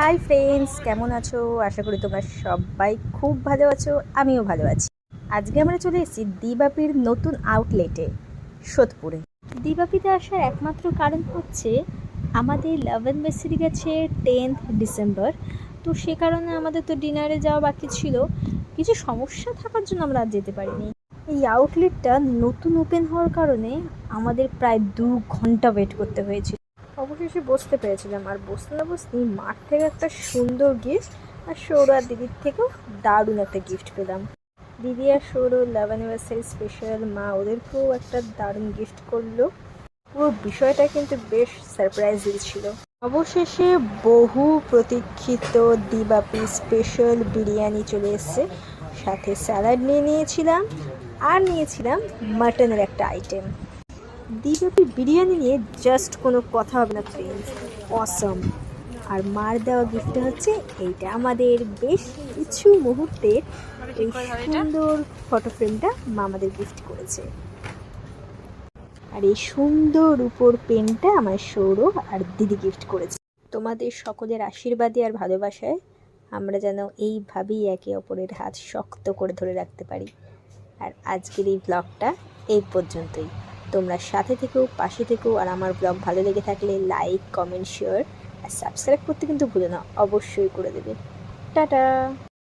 Hi friends কেমন আছো? আশা করি তোমরা সবাই খুব ভালো আছো, আমিও ভালো আছি। আজকে আমরা চলে এসেছি দিবাপির নতুন আউটলেটে সোদপুরে। দিবাপিতে আসার একমাত্র কারণ হচ্ছে আমাদের লাভ অ্যানিভার্সারি গেছে টেন্থ ডিসেম্বর তো সে কারণে আমাদের তো ডিনারে যাওয়া বাকি ছিল। কিছু সমস্যা থাকার জন্য আমরা আর যেতে পারিনি। এই আউটলেটটা নতুন ওপেন হওয়ার কারণে আমাদের প্রায় দু ঘণ্টা ওয়েট করতে হয়েছিল। অবশেষে বসতে পেরেছিলাম। আর বসতে না বসতেই মাঠ থেকে একটা সুন্দর গিফট আর সৌর আর দিদির থেকেও দারুণ একটা গিফট পেলাম। দিদি আর সৌর লাভ অ্যানিভার্সারি স্পেশাল মা ওদেরকেও একটা দারুণ গিফট করল। পুরো বিষয়টা কিন্তু বেশ সারপ্রাইজ ছিল। অবশেষে বহু প্রতীক্ষিত দিবাপি স্পেশাল বিরিয়ানি চলে এসছে। সাথে স্যালাড নিয়ে নিয়েছিলাম আর নিয়েছিলাম মাটনের একটা আইটেম দিবাপি বিরিয়ানি নিয়ে জাস্ট কোনো কথা হবে না ফ্রেন্ডস অসম আর মার দেওয়া গিফটটা হচ্ছে এইটা। আমাদের বেশ কিছু মুহূর্তে এই সুন্দর ফটো ফ্রেমটা মা আমাদের গিফট করেছে। আর এই সুন্দর উপর পেনটা আমার সৌরভ আর দিদি গিফট করেছে। তোমাদের সকলের আশীর্বাদে আর ভালোবাসায় আমরা যেন এইভাবেই একে অপরের হাত শক্ত করে ধরে রাখতে পারি। আর আজকের এই ব্লগটা এই পর্যন্তই। তোমরা সাথে থেকেও পাশে থেকেও আর আমার ব্লগ ভালো লেগে থাকলে লাইক কমেন্ট শেয়ার আর সাবস্ক্রাইব করতে কিন্তু ভুলে না, অবশ্যই করে দেবে। টাটা!